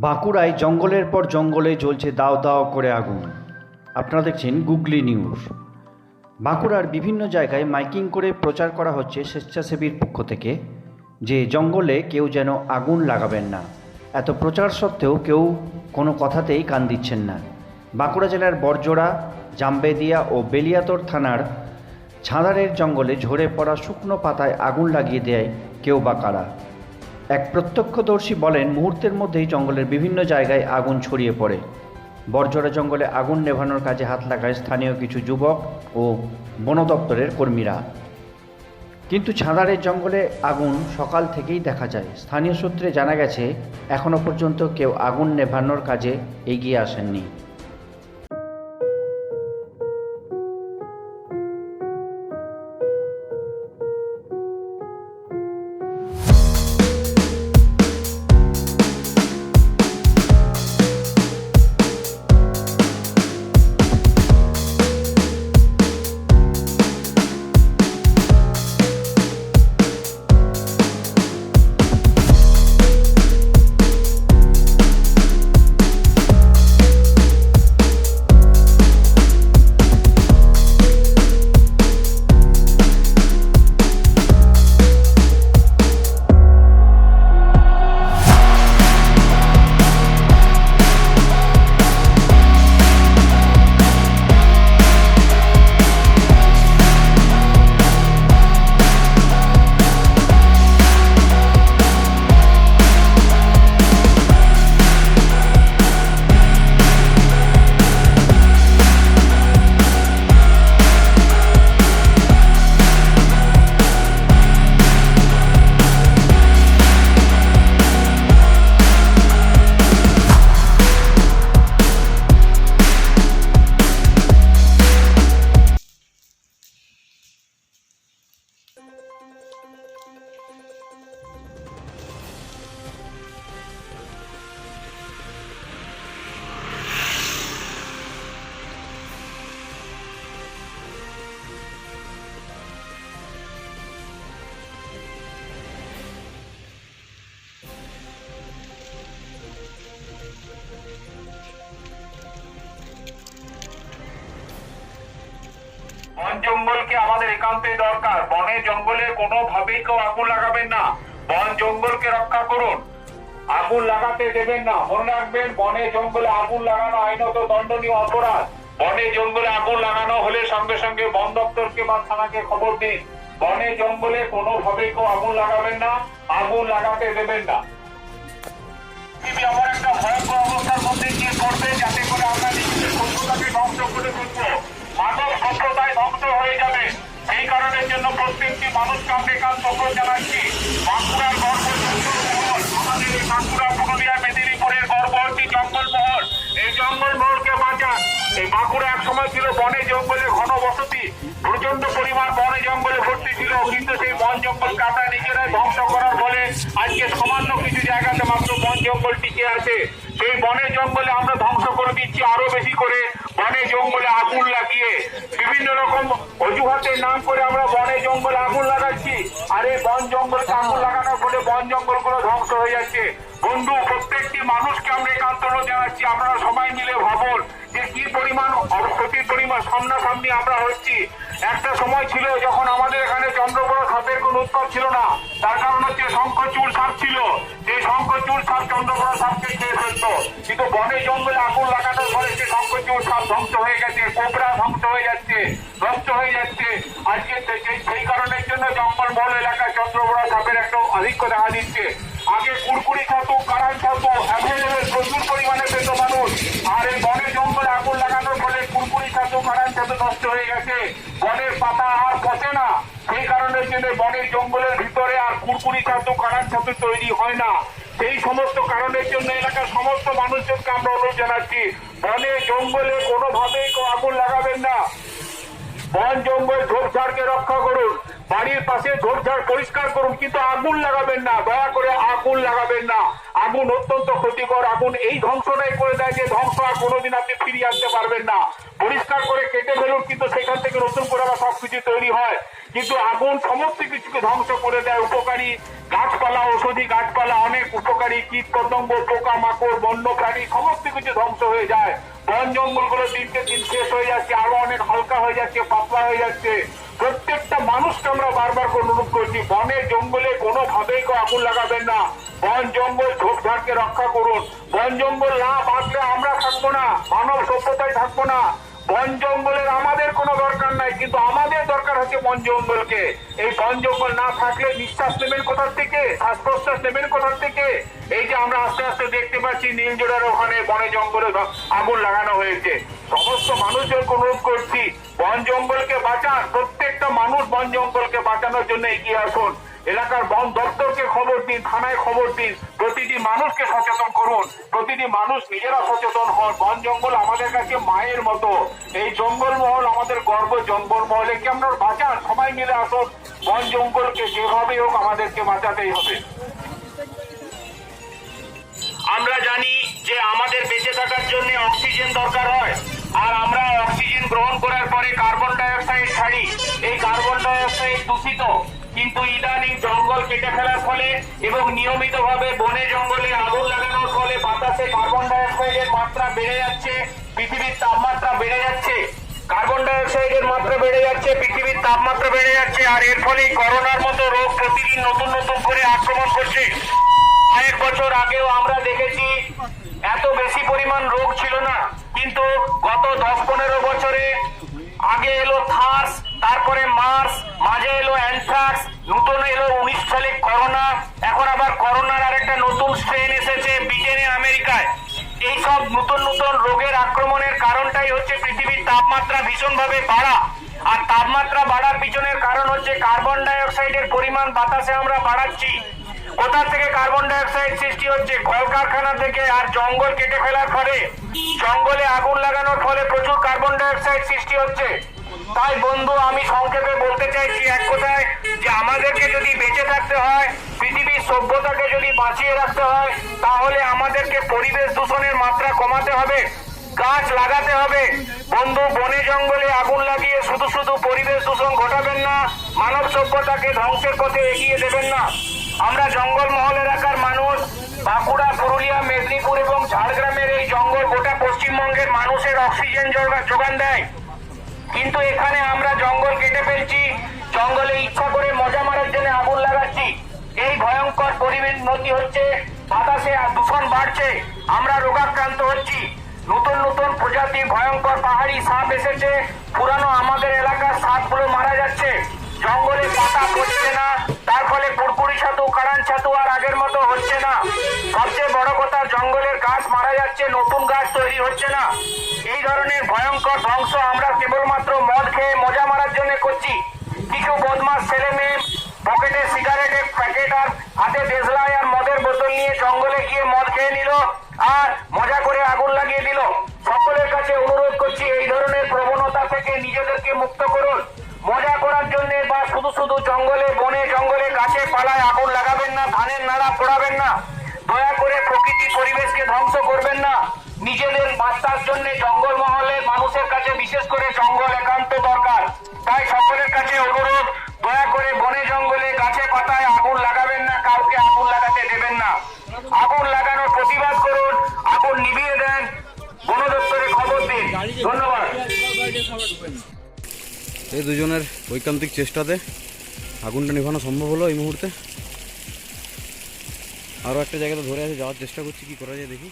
বাঁকুড়ায় জঙ্গলের পর জঙ্গলে জ্বলছে দাও দাও করে আগুন। আপনারা দেখছেন গুগলি নিউজ। বাঁকুড়ার বিভিন্ন জায়গায় মাইকিং করে প্রচার করা হচ্ছে স্বেচ্ছাসেবীর পক্ষ থেকে যে জঙ্গলে কেউ যেন আগুন লাগাবেন না। এত প্রচার সত্ত্বেও কেউ কোনো কথাতেই কান দিচ্ছেন না। বাঁকুড়া জেলার বরজোড়া জামবেদিয়া ও বেলিয়াতর থানার ছাঁদারের জঙ্গলে ঝরে পড়া শুকনো পাতায় আগুন লাগিয়ে দেয় কেউ বা কারা। এক প্রত্যক্ষদর্শী বলেন, মুহূর্তের মধ্যেই জঙ্গলের বিভিন্ন জায়গায় আগুন ছড়িয়ে পড়ে। বর্জরা জঙ্গলে আগুন নেভানোর কাজে হাত লাগায় স্থানীয় কিছু যুবক ও বন দপ্তরের কর্মীরা। কিন্তু ছাঁদারের জঙ্গলে আগুন সকাল থেকেই দেখা যায়। স্থানীয় সূত্রে জানা গেছে এখনও পর্যন্ত কেউ আগুন নেভানোর কাজে এগিয়ে আসেননি। জঙ্গলকে আমাদের একান্তই দরকার? বনে, জঙ্গলে কোনোভাবেই কেউ আগুন লাগাবেন না। বন জঙ্গলকে রক্ষা করুন। আগুন লাগাতে দেবেন না। মনে রাখবেন, বনে, জঙ্গলে আগুন লাগানো আইনত দণ্ডনীয় অপরাধ। বনে, জঙ্গলে আগুন লাগানো হলে সঙ্গে সঙ্গে বন দপ্তরকে বা থানাকে খবর দিন। বনে, জঙ্গলে কোনোভাবেই কেউ আগুন লাগাবেন না। আগুন লাগাতে দেবেন না। এমন একটা ভয়ঙ্কর অবস্থার মধ্যে গিয়ে পড়বে, যাতে করে আমরা নিজেদের সভ্যতাকে ধ্বংস করে ফেলব প্রচণ্ড পরিমাণ বনে জঙ্গলে ভর্তি ছিল, কিন্তু সেই বন জঙ্গলকে আমরা নিজেরাই ধ্বংস করার ফলে আজকে সামান্য কিছু জায়গাতে মাত্র বন জঙ্গল টিকে আছে। সেই বনে জঙ্গলে আমরা ধ্বংস করে দিচ্ছি আরও বেশি করে। বনে জঙ্গলে আগুন লাগিয়ে। বিভিন্ন রকম অজুহাতের নাম করে আমরা বনে জঙ্গলে আগুন লাগাচ্ছি। আর এই বন জঙ্গলকে আগুন লাগানোর ফলে বন জঙ্গলগুলো ধ্বংস হয়ে যাচ্ছে। বন্ধু, প্রত্যেকটি মানুষকে আমরা একান্ত জানাচ্ছি। আপনারা সবাই মিলে ভাবুন যে কি পরিমাণ ক্ষতির পরিমাণ সামনাসামনি আমরা হচ্ছি। একটা সময় ছিল যখন আমাদের এখানে চন্দ্রপুর সাপের কোনো উৎপাদ ছিল না। তার কারণ হচ্ছে শঙ্খচূড় সাপ ছিল। সেই শঙ্খচূড় সাপ চন্দ্রপুর সাপকে খেয়ে ফেলতো। কিন্তু বনে জঙ্গলে আগুন লাগানোর ফলে সে শঙ্খচূড় সাপ ধ্বংস হয়ে গেছে, কোবরা ধ্বংস হয়ে যাচ্ছে, ধ্বংস হয়ে যাচ্ছে। আজকে সেই- সেই কারণের জন্য জঙ্গল মহল এলাকায় চন্দ্রপুর সাপের একটা আধিক্য দেখা দিচ্ছে। আগে কুড়কুড়ি কারান অ্যাভেলেবেল প্রচুর পরিমাণে পেত মানুষ। আর এই বনে জঙ্গলে আগুন লাগানোর ফলে কুড়কুড়ি ছাতু কারান ছাতু নষ্ট হয়ে গেছে। বনের পাতা আর পচে না। সেই কারণের জন্য বনের জঙ্গলের ভিতরে আর কুড়কুড়ি ছাতু কারান ছাতু তৈরি হয় না। সেই সমস্ত কারণের জন্য এলাকার সমস্ত মানুষজনকে আমরা অনুরোধ জানাচ্ছি, বনে, জঙ্গলে কোনোভাবেই আগুন লাগাবেন না। বন, জঙ্গল, ঝোপঝাড়কে রক্ষা করুন। বাড়ির পাশে ঝোপঝাড় পরিষ্কার করুন, কিন্তু আগুন লাগাবেন না। দয়া করে আগুন লাগাবেন না। আগুন অত্যন্ত ক্ষতিকর। আগুন এই ধ্বংসটাই করে দেয় যে ধ্বংস আর কোনোদিন আপনি ফিরিয়ে আনতে পারবেন না। পরিষ্কার করে কেটে ফেলুন, কিন্তু সেখান থেকে নতুন করে আবার সবকিছু তৈরি হয়। কিন্তু আগুন সমস্ত কিছুকে ধ্বংস করে দেয়। উপকারী গাছপালা, ঔষধি গাছপালা, অনেক উপকারী কীট, পতঙ্গ পোকা মাকড় বন্য প্রাণী সমস্ত কিছু ধ্বংস হয়ে যায়। বন জঙ্গলগুলো দিনকে দিন শেষ হয়ে যাচ্ছে, আরও অনেক হালকা হয়ে যাচ্ছে, পাতলা হয়ে যাচ্ছে। মানুষকে আমরা বারবার অনুরোধ করছি বনে জঙ্গলে কোনোভাবেই কেউ আগুন লাগাবেন না। বন জঙ্গল ঝোপঝাড়কে রক্ষা করুন। বন জঙ্গল না বাঁচলে আমরা থাকব না, মানব সভ্যতায় থাকব না। বন জঙ্গলের আমাদের কোনো দরকার নাই, কিন্তু আমাদের হচ্ছে বন জঙ্গলকে। এই বন জঙ্গল না থাকলে নিঃশ্বাস নেবেন কোথার থেকে? শ্বাস প্রশ্বাস নেবেন কোথার থেকে? এই যে আমরা আস্তে আস্তে দেখতে পাচ্ছি নীলজোড়ার ওখানে বনে জঙ্গলে আগুন লাগানো হয়েছে। সমস্ত মানুষজনকে অনুরোধ করছি, বন জঙ্গলকে বাঁচান। প্রত্যেকটা মানুষ বন জঙ্গলকে বাঁচানোর জন্য এগিয়ে আসুন। এলাকার বন দপ্তরকে খবর দিন, থানায় খবর দিন, প্রতিটি মানুষকে সচেতন করুন, প্রতিটি মানুষ নিজেরা সচেতন হন। বন জঙ্গল আমাদের কাছে মায়ের মতো। এই জঙ্গলমহল আমাদের গর্ব, জঙ্গলমহলে কি আমরা বাঁচান? সবাই মিলে আসুন, বন জঙ্গলকে যেভাবে হোক আমাদেরকে বাঁচাতেই হবে। আমরা জানি যে আমাদের বেঁচে থাকার জন্য অক্সিজেন দরকার হয়। আর আমরা অক্সিজেন গ্রহণ করার পরে কার্বন ডাই অক্সাইড ছাড়ি। এই কার্বন ডাই অক্সাইড দূষিত। কিন্তু ইদানিং জঙ্গল কেটে ফেলার ফলে এবং নিয়মিতভাবে বনে জঙ্গলে আগুন লাগানোর ফলে বাতাসে কার্বন ডাই অক্সাইডের মাত্রা বেড়ে যাচ্ছে, পৃথিবীর তাপমাত্রা বেড়ে যাচ্ছে। কার্বন ডাই অক্সাইডের মাত্রা বেড়ে যাচ্ছে, পৃথিবীর তাপমাত্রা বেড়ে যাচ্ছে, আর এর ফলে করোনার মতো রোগ প্রতিদিন নতুন নতুন করে আক্রমণ করছে। কয়েক বছর আগেও আমরা দেখেছি, এত বেশি পরিমাণ রোগ ছিল না, কিন্তু গত দশ পনেরো বছরে আগে এলো থার্স তারপরে মার্স, মাঝে এলো অ্যানথ্রাক্স নতুন এলো উনিশ সালে করোনা, এখন আবার করোনার আরেকটা নতুন স্ট্রেন এসেছে ব্রিটেনে, আমেরিকায়। এইসব নতুন নতুন রোগের আক্রমণের কারণটাই হচ্ছে পৃথিবীর তাপমাত্রা ভীষণভাবে বাড়া। আর তাপমাত্রা বাড়ার পিছনের কারণ হচ্ছে কার্বন ডাই অক্সাইডের পরিমাণ বাতাসে আমরা বাড়াচ্ছি। কোথা থেকে কার্বন ডাই অক্সাইড সৃষ্টি হচ্ছে? কলকারখানা থেকে আর জঙ্গল কেটে ফেলার ফলে। জঙ্গলে আগুন লাগানোর ফলে প্রচুর কার্বন ডাই অক্সাইড সৃষ্টি হচ্ছে। তাই বন্ধু, আমি সংক্ষেপে বলতে চাইছি এক কথায় যে আমাদেরকে যদি বেঁচে থাকতে হয়, পৃথিবীর সভ্যতাকে যদি বাঁচিয়ে রাখতে হয়, তাহলে আমাদেরকে পরিবেশ দূষণের মাত্রা কমাতে হবে, গাছ লাগাতে হবে। বন্ধু, বনে জঙ্গলে আগুন লাগিয়ে শুধু শুধু পরিবেশ দূষণ ঘটাবেন না, মানব সভ্যতাকে ধ্বংসের পথে এগিয়ে দেবেন না। আমরা জঙ্গলমহল এলাকার মানুষ, বাঁকুড়া, পুরুলিয়া, মেদিনীপুর এবং ঝাড়গ্রামের এই জঙ্গল গোটা পশ্চিমবঙ্গের মানুষের অক্সিজেন যোগান দেয়। কিন্তু এখানে আমরা জঙ্গল কেটে ফেলছি। জঙ্গলে ইচ্ছা করে মজা মারার জন্য আগুন লাগাচ্ছি। এই ভয়ঙ্কর পরিবেশ উন্নতি হচ্ছে, বাতাসে দূষণ বাড়ছে। আমরা রোগাক্রান্ত হচ্ছি। নতুন নতুন প্রজাতি ভয়ঙ্কর পাহাড়ি সাপ এসেছে। পুরানো আমাদের এলাকার সাপগুলো মারা যাচ্ছে। জঙ্গলে পাতা পড়ছে না, তার ফলে পুরপুরি ছাতু কারান ছাতু আর আগের মতো হচ্ছে না। সবচেয়ে বড় কথা, জঙ্গলের গাছ মারা যাচ্ছে, নতুন গাছ তৈরি হচ্ছে না। এই ধরনের ভয়ঙ্কর ধ্বংস আমরা কেবলমাত্র মদ খেয়ে মজা মারার জন্য করছি কিছু বদমাস ছেলে মেয়ে পকেটে সিগারেটের প্যাকেট আর হাতে দেশলাই আর মদের বোতল নিয়ে জঙ্গলে গিয়ে মদ খেয়ে নিল আর মজা করে আগুন লাগিয়ে দিল। সকলের কাছে অনুরোধ করছি, এই ধরনের প্রবণতা থেকে নিজেদেরকে মুক্ত করুন। মজা করার জন্য বা শুধু শুধু জঙ্গলে, বনে, জঙ্গলে, গাছে, পালায় আগুন লাগাবেন না, ধানের নাড়া পোড়াবেন না। দয়া করে প্রকৃতি পরিবেশকে ধ্বংস করবেন না। নিজেদের বাচ্চার জন্য জঙ্গল মহলের মানুষের কাছে বিশেষ করে জঙ্গল একান্ত দরকার। তাই সকলের কাছে অনুরোধ, দয়া করে বনে, জঙ্গলে, গাছে, পাতায় আগুন লাগাবেন আগুন লাগানোর প্রতিবাদ করুন, আগুন নিভিয়ে দেন বন দপ্তরে খবর দিন। ধন্যবাদ। এই দুজনের ঐকান্তিক চেষ্টাতে আগুনটা নিভানো সম্ভব হলো এই মুহূর্তে। আরও একটা জায়গাতে ধরে আছে, যাওয়ার চেষ্টা করছি, কি করা যায় দেখি।